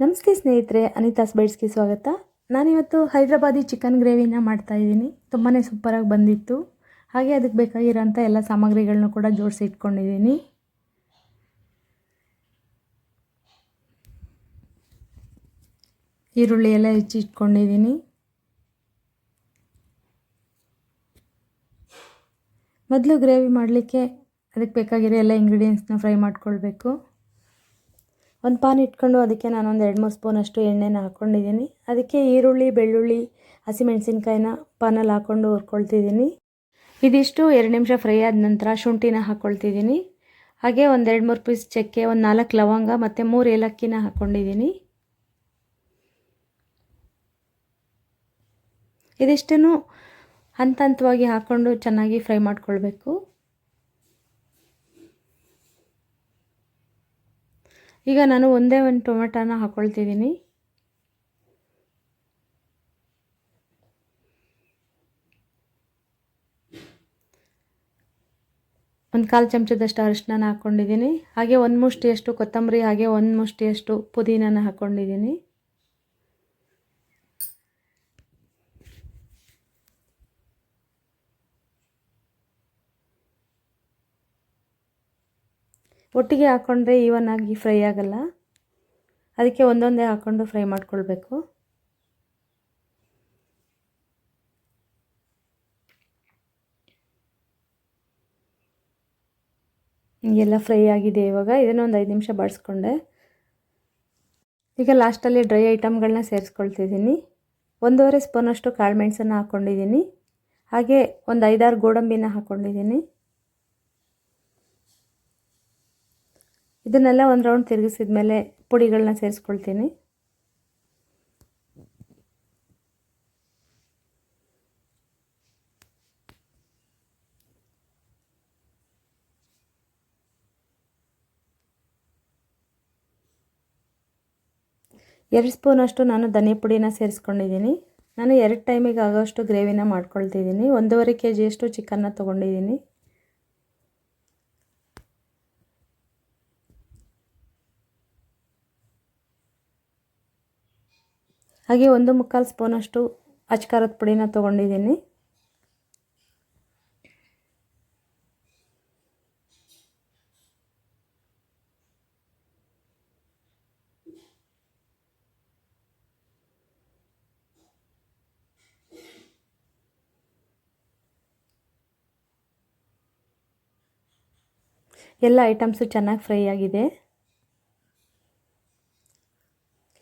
ನಮಸ್ತೆ ಸ್ನೇಹಿತರೆ ಅನಿತಾಸ್ ಸ್ಬೈಡ್ಸ್ಗೆ ಸ್ವಾಗತ. ನಾನಿವತ್ತು ಹೈದ್ರಾಬಾದಿ ಚಿಕನ್ ಗ್ರೇವಿನ ಮಾಡ್ತಾಯಿದ್ದೀನಿ ತುಂಬಾ ಸೂಪರಾಗಿ ಬಂದಿತ್ತು. ಹಾಗೆ ಅದಕ್ಕೆ ಬೇಕಾಗಿರೋಂಥ ಎಲ್ಲ ಸಾಮಗ್ರಿಗಳನ್ನೂ ಕೂಡ ಜೋಡಿಸಿ ಇಟ್ಕೊಂಡಿದ್ದೀನಿ. ಈರುಳ್ಳಿ ಎಲ್ಲ ಹೆಚ್ಚಿ ಇಟ್ಕೊಂಡಿದ್ದೀನಿ. ಮೊದಲು ಗ್ರೇವಿ ಮಾಡಲಿಕ್ಕೆ ಅದಕ್ಕೆ ಬೇಕಾಗಿರೋ ಎಲ್ಲ ಇಂಗ್ರೀಡಿಯೆಂಟ್ಸ್ನ ಫ್ರೈ ಮಾಡ್ಕೊಳ್ಬೇಕು. ಒಂದು ಪಾನ್ ಇಟ್ಕೊಂಡು ಅದಕ್ಕೆ ನಾನೊಂದು ಎರಡು ಮೂರು ಸ್ಪೂನಷ್ಟು ಎಣ್ಣೆನ ಹಾಕ್ಕೊಂಡಿದ್ದೀನಿ ಅದಕ್ಕೆ ಈರುಳ್ಳಿ, ಬೆಳ್ಳುಳ್ಳಿ, ಹಸಿಮೆಣಸಿನ್ಕಾಯಿನ ಪಾನಲ್ಲಿ ಹಾಕ್ಕೊಂಡು ಹುರ್ಕೊಳ್ತಿದ್ದೀನಿ. ಇದಿಷ್ಟು ಎರಡು ನಿಮಿಷ ಫ್ರೈ ಆದ ನಂತರ ಶುಂಠಿನ ಹಾಕ್ಕೊಳ್ತಿದ್ದೀನಿ ಹಾಗೆ ಒಂದು ಎರಡು ಮೂರು ಪೀಸ್ ಚಕ್ಕೆ, ಒಂದು ನಾಲ್ಕು ಲವಂಗ ಮತ್ತು ಮೂರು ಏಲಕ್ಕಿನ ಹಾಕ್ಕೊಂಡಿದ್ದೀನಿ ಇದಿಷ್ಟನ್ನು ಹಂತ ಹಂತವಾಗಿ ಹಾಕ್ಕೊಂಡು ಚೆನ್ನಾಗಿ ಫ್ರೈ ಮಾಡ್ಕೊಳ್ಬೇಕು. ಈಗ ನಾನು ಒಂದೇ ಒಂದು ಟೊಮೆಟೊನ ಹಾಕ್ಕೊಳ್ತಿದ್ದೀನಿ ಒಂದು ಕಾಲು ಚಮಚದಷ್ಟು ಅರಿಶಿನ ಹಾಕ್ಕೊಂಡಿದ್ದೀನಿ ಹಾಗೆ ಒಂದು ಮುಷ್ಟಿಯಷ್ಟು ಕೊತ್ತಂಬರಿ, ಹಾಗೆ ಒಂದು ಮುಷ್ಟಿಯಷ್ಟು ಪುದೀನನ ಹಾಕ್ಕೊಂಡಿದ್ದೀನಿ ಒಟ್ಟಿಗೆ ಹಾಕ್ಕೊಂಡ್ರೆ ಈವನ್ ಆಗಿ ಫ್ರೈ ಆಗಲ್ಲ. ಅದಕ್ಕೆ ಒಂದೊಂದೇ ಹಾಕ್ಕೊಂಡು ಫ್ರೈ ಮಾಡ್ಕೊಳ್ಬೇಕು. ಎಲ್ಲ ಫ್ರೈ ಆಗಿದೆ ಇವಾಗ. ಇದನ್ನು ಒಂದು ಐದು ನಿಮಿಷ ಬಾಡಿಸ್ಕೊಂಡೆ ಈಗ ಲಾಸ್ಟಲ್ಲಿ ಡ್ರೈ ಐಟಮ್ಗಳನ್ನ ಸೇರಿಸ್ಕೊಳ್ತಿದ್ದೀನಿ. ಒಂದೂವರೆ ಸ್ಪೂನಷ್ಟು ಕಾಳು ಮೆಣಸನ್ನು ಹಾಕ್ಕೊಂಡಿದ್ದೀನಿ ಹಾಗೆ ಒಂದು ಐದಾರು ಗೋಡಂಬಿನ ಹಾಕ್ಕೊಂಡಿದ್ದೀನಿ ಇದನ್ನೆಲ್ಲ ಒಂದು ರೌಂಡ್ ತಿರುಗಿಸಿದ ಮೇಲೆ ಪುಡಿಗಳನ್ನ ಸೇರಿಸ್ಕೊಳ್ತೀನಿ. ಎರಡು ಸ್ಪೂನಷ್ಟು ನಾನು ಧನಿ ಪುಡಿನ ಸೇರಿಸ್ಕೊಂಡಿದ್ದೀನಿ. ನಾನು ಎರಡು ಟೈಮಿಗೆ ಆಗೋಷ್ಟು ಗ್ರೇವಿನ ಮಾಡ್ಕೊಳ್ತಿದ್ದೀನಿ. ಒಂದೂವರೆ ಕೆ ಜಿಯಷ್ಟು ಚಿಕನ್ನ ತೊಗೊಂಡಿದ್ದೀನಿ. ಹಾಗೆ ಒಂದು ಮುಕ್ಕಾಲು ಸ್ಪೂನಷ್ಟು ಅಚ್ಕಾರದ ಪುಡಿನ ತೊಗೊಂಡಿದ್ದೀನಿ. ಎಲ್ಲ ಐಟಮ್ಸು ಚೆನ್ನಾಗಿ ಫ್ರೈ ಆಗಿದೆ.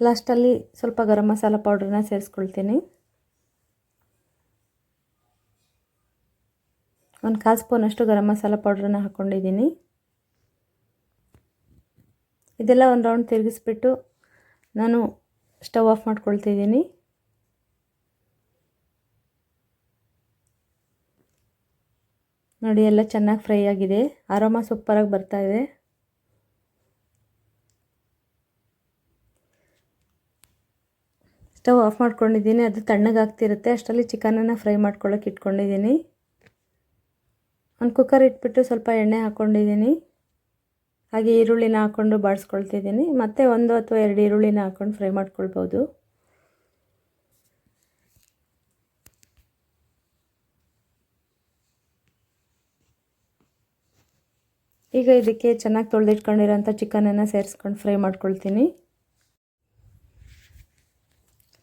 ಲಾಸ್ಟಲ್ಲಿ ಸ್ವಲ್ಪ ಗರಂ ಮಸಾಲ ಪೌಡ್ರನ್ನ ಸೇರಿಸ್ಕೊಳ್ತೀನಿ. ಒಂದು ಕಾಲು ಸ್ಪೂನಷ್ಟು ಗರಂ ಮಸಾಲ ಪೌಡ್ರನ್ನ ಹಾಕ್ಕೊಂಡಿದ್ದೀನಿ ಇದೆಲ್ಲ ಒಂದು ರೌಂಡ್ ತಿರುಗಿಸ್ಬಿಟ್ಟು ನಾನು ಸ್ಟವ್ ಆಫ್ ಮಾಡ್ಕೊಳ್ತಿದ್ದೀನಿ. ನೋಡಿ, ಎಲ್ಲ ಚೆನ್ನಾಗಿ ಫ್ರೈ ಆಗಿದೆ. ಆರಾಮ ಸೂಪರಾಗಿ ಬರ್ತಾಯಿದೆ ಸ್ಟವ್ ಆಫ್ ಮಾಡ್ಕೊಂಡಿದ್ದೀನಿ. ಅದು ತಣ್ಣಗಾಗ್ತಿರುತ್ತೆ ಅಷ್ಟರಲ್ಲಿ ಚಿಕನನ್ನು ಫ್ರೈ ಮಾಡ್ಕೊಳ್ಳೋಕೆ ಇಟ್ಕೊಂಡಿದ್ದೀನಿ. ಒಂದು ಕುಕ್ಕರ್ ಇಟ್ಬಿಟ್ಟು ಸ್ವಲ್ಪ ಎಣ್ಣೆ ಹಾಕ್ಕೊಂಡಿದ್ದೀನಿ ಹಾಗೆ ಈರುಳ್ಳಿನ ಹಾಕ್ಕೊಂಡು ಬಾಡಿಸ್ಕೊಳ್ತಿದ್ದೀನಿ ಮತ್ತು ಒಂದು ಅಥವಾ ಎರಡು ಈರುಳ್ಳಿನ ಹಾಕ್ಕೊಂಡು ಫ್ರೈ ಮಾಡ್ಕೊಳ್ಬೋದು. ಈಗ ಇದಕ್ಕೆ ಚೆನ್ನಾಗಿ ತೊಳೆದಿಟ್ಕೊಂಡಿರೋಂಥ ಚಿಕನನ್ನು ಸೇರಿಸ್ಕೊಂಡು ಫ್ರೈ ಮಾಡ್ಕೊಳ್ತೀನಿ.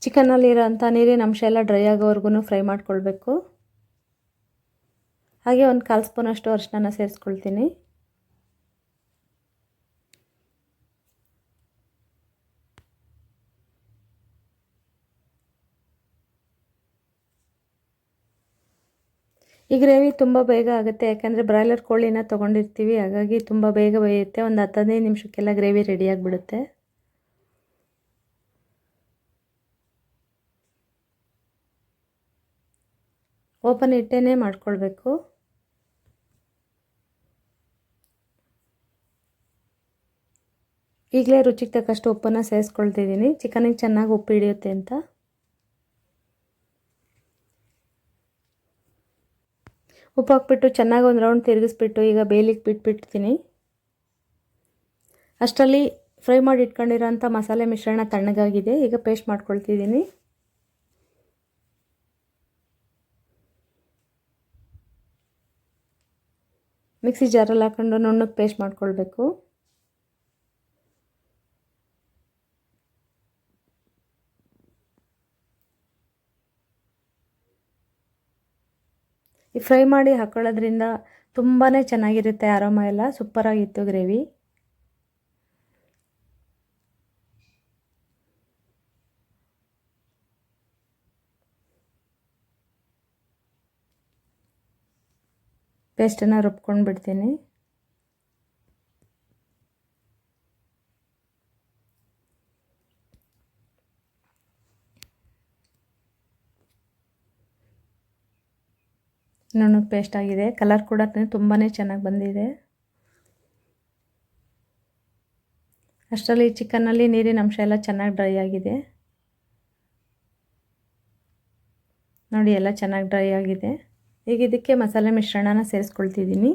ಚಿಕನ್ನಲ್ಲಿರೋಂಥ ನೀರಿನ ಅಂಶ ಎಲ್ಲ ಡ್ರೈ ಆಗೋವರೆಗೂ ಫ್ರೈ ಮಾಡ್ಕೊಳ್ಬೇಕು. ಹಾಗೆ ಒಂದು ಕಾಲು ಸ್ಪೂನಷ್ಟು ಅರಿಶಿನ ಸೇರಿಸ್ಕೊಳ್ತೀನಿ. ಈ ಗ್ರೇವಿ ತುಂಬ ಬೇಗ ಆಗುತ್ತೆ, ಯಾಕಂದರೆ ಬ್ರಾಯ್ಲರ್ ಕೋಳಿನ ತೊಗೊಂಡಿರ್ತೀವಿ, ಹಾಗಾಗಿ ತುಂಬ ಬೇಗ ಬೇಯುತ್ತೆ, ಒಂದು ಹತ್ತು ಹದಿನೈದು ನಿಮಿಷಕ್ಕೆಲ್ಲ ಗ್ರೇವಿ ರೆಡಿಯಾಗಿಬಿಡುತ್ತೆ ಓಪನ್ ಇಟ್ಟೇ ಮಾಡ್ಕೊಳ್ಬೇಕು. ಈಗಲೇ ರುಚಿಗೆ ತಕ್ಕಷ್ಟು ಉಪ್ಪನ್ನು ಸೇರಿಸ್ಕೊಳ್ತಿದ್ದೀನಿ. ಚಿಕನಿಗೆ ಚೆನ್ನಾಗಿ ಉಪ್ಪು ಹಿಡಿಯುತ್ತೆ ಅಂತ. ಉಪ್ಪು ಹಾಕ್ಬಿಟ್ಟು ಚೆನ್ನಾಗಿ ಒಂದು ರೌಂಡ್ ತಿರುಗಿಸ್ಬಿಟ್ಟು ಈಗ ಬೇಲಿಗೆ ಬಿಟ್ಬಿಡ್ತೀನಿ. ಅಷ್ಟರಲ್ಲಿ ಫ್ರೈ ಮಾಡಿ ಇಟ್ಕೊಂಡಿರೋಂಥ ಮಸಾಲೆ ಮಿಶ್ರಣ ತಣ್ಣಗಾಗಿದೆ. ಈಗ ಪೇಸ್ಟ್ ಮಾಡ್ಕೊಳ್ತಿದ್ದೀನಿ. ಮಿಕ್ಸಿ ಜಾರಲ್ಲಿ ಹಾಕೊಂಡು ನುಣ್ಣಗೆ ಪೇಸ್ಟ್ ಮಾಡ್ಕೊಳ್ಬೇಕು. ಈ ಫ್ರೈ ಮಾಡಿ ಹಾಕ್ಕೊಳ್ಳೋದ್ರಿಂದ ತುಂಬಾ ಚೆನ್ನಾಗಿರುತ್ತೆ ಆರಾಮ ಎಲ್ಲ. ಸೂಪರಾಗಿತ್ತು ಗ್ರೇವಿ. ಪೇಸ್ಟನ್ನು ರುಬ್ಕೊಂಡು ಬಿಡ್ತೀನಿ. ನುಣ್ಣಗೆ ಪೇಸ್ಟ್ ಆಗಿದೆ. ಕಲರ್ ಕೂಡ ತುಂಬಾ ಚೆನ್ನಾಗಿ ಬಂದಿದೆ. ಅಷ್ಟರಲ್ಲಿ ಚಿಕನ್ನಲ್ಲಿ ನೀರಿನ ಅಂಶ ಎಲ್ಲ ಚೆನ್ನಾಗಿ ಡ್ರೈ ಆಗಿದೆ. ನೋಡಿ, ಎಲ್ಲ ಚೆನ್ನಾಗಿ ಡ್ರೈ ಆಗಿದೆ. ಈಗ ಇದಕ್ಕೆ ಮಸಾಲೆ ಮಿಶ್ರಣನ ಸೇರಿಸ್ಕೊಳ್ತಿದ್ದೀನಿ.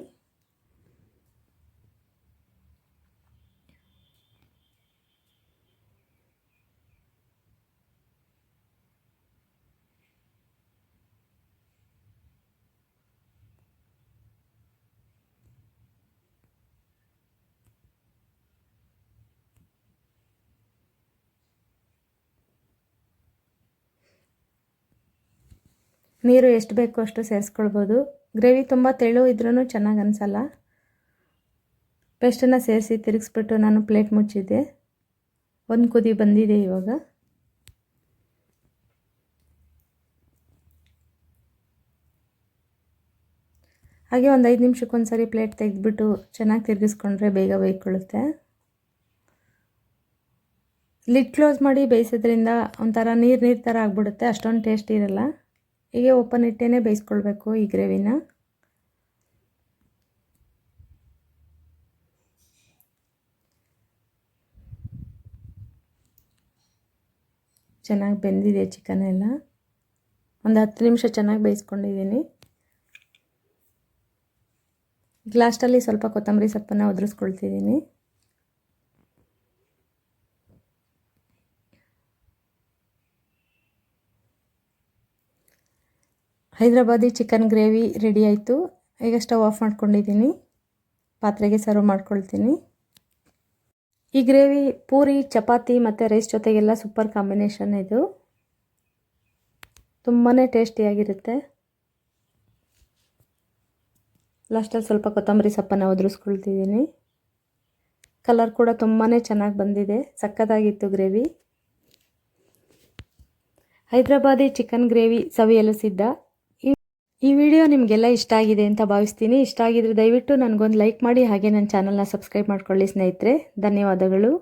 ನೀರು ಎಷ್ಟು ಬೇಕೋ ಅಷ್ಟು ಸೇರಿಸ್ಕೊಳ್ಬೋದು. ಗ್ರೇವಿ ತುಂಬ ತೆಳು ಇದ್ರೂ ಚೆನ್ನಾಗಿ ಅನಿಸಲ್ಲ. ಪೇಸ್ಟನ್ನು ಸೇರಿಸಿ ತಿರುಗಿಸ್ಬಿಟ್ಟು ನಾನು ಪ್ಲೇಟ್ ಮುಚ್ಚಿದ್ದೆ. ಒಂದು ಕುದಿ ಬಂದಿದೆ ಇವಾಗ. ಹಾಗೆ ಒಂದು ಐದು ನಿಮಿಷಕ್ಕೊಂದು ಸರಿ ಪ್ಲೇಟ್ ತೆಗೆದ್ಬಿಟ್ಟು ಚೆನ್ನಾಗಿ ತಿರುಗಿಸ್ಕೊಂಡ್ರೆ ಬೇಗ ಬೇಯ್ಕೊಳ್ಳುತ್ತೆ. ಲಿಡ್ ಕ್ಲೋಸ್ ಮಾಡಿ ಬೇಯಿಸೋದ್ರಿಂದ ಒಂಥರ ನೀರು ನೀರು ಥರ ಆಗ್ಬಿಡುತ್ತೆ. ಅಷ್ಟೊಂದು ಟೇಸ್ಟ್ ಇರಲ್ಲ. ಹೀಗೆ ಓಪನ್ ಇಟ್ಟೇ ಬೇಯಿಸ್ಕೊಳ್ಬೇಕು ಈ ಗ್ರೇವಿನ. ಚೆನ್ನಾಗಿ ಬೆಂದಿದೆ ಚಿಕನ್ ಎಲ್ಲ. ಒಂದು ಹತ್ತು ನಿಮಿಷ ಚೆನ್ನಾಗಿ ಬೇಯಿಸ್ಕೊಂಡಿದ್ದೀನಿ. ಲಾಸ್ಟಲ್ಲಿ ಸ್ವಲ್ಪ ಕೊತ್ತಂಬರಿ ಸೊಪ್ಪನ್ನು ಉದುರಿಸ್ಕೊಳ್ತಿದ್ದೀನಿ. ಹೈದ್ರಾಬಾದಿ ಚಿಕನ್ ಗ್ರೇವಿ ರೆಡಿ ಆಯಿತು. ಈಗ ಸ್ಟವ್ ಆಫ್ ಮಾಡ್ಕೊಂಡಿದ್ದೀನಿ. ಪಾತ್ರೆಗೆ ಸರ್ವ್ ಮಾಡ್ಕೊಳ್ತೀನಿ. ಈ ಗ್ರೇವಿ ಪೂರಿ, ಚಪಾತಿ ಮತ್ತು ರೈಸ್ ಜೊತೆಗೆಲ್ಲ ಸೂಪರ್ ಕಾಂಬಿನೇಷನ್ ಇದು. ತುಂಬಾ ಟೇಸ್ಟಿಯಾಗಿರುತ್ತೆ. ಲಾಸ್ಟಲ್ಲಿ ಸ್ವಲ್ಪ ಕೊತ್ತಂಬರಿ ಸೊಪ್ಪನ್ನು ಒದರಿಸ್ಕೊಳ್ತಿದ್ದೀನಿ ಕಲರ್ ಕೂಡ ತುಂಬಾ ಚೆನ್ನಾಗಿ ಬಂದಿದೆ. ಸಕ್ಕತ್ತಾಗಿತ್ತು ಗ್ರೇವಿ. ಹೈದ್ರಾಬಾದಿ ಚಿಕನ್ ಗ್ರೇವಿ ಸವಿಯಲು ಸಿದ್ಧ. ಈ ವಿಡಿಯೋ ನಿಮಗೆಲ್ಲ ಇಷ್ಟ ಆಗಿದೆ ಅಂತ ಭಾವಿಸ್ತೀನಿ. ಇಷ್ಟ ಆಗಿದ್ರೆ ದಯವಿಟ್ಟು ನನಗೊಂದು ಲೈಕ್ ಮಾಡಿ ಹಾಗೆ ನನ್ನ ಚಾನಲ್ನ ಸಬ್ಸ್ಕ್ರೈಬ್ ಮಾಡ್ಕೊಳ್ಳಿ ಸ್ನೇಹಿತರೆ. ಧನ್ಯವಾದಗಳು.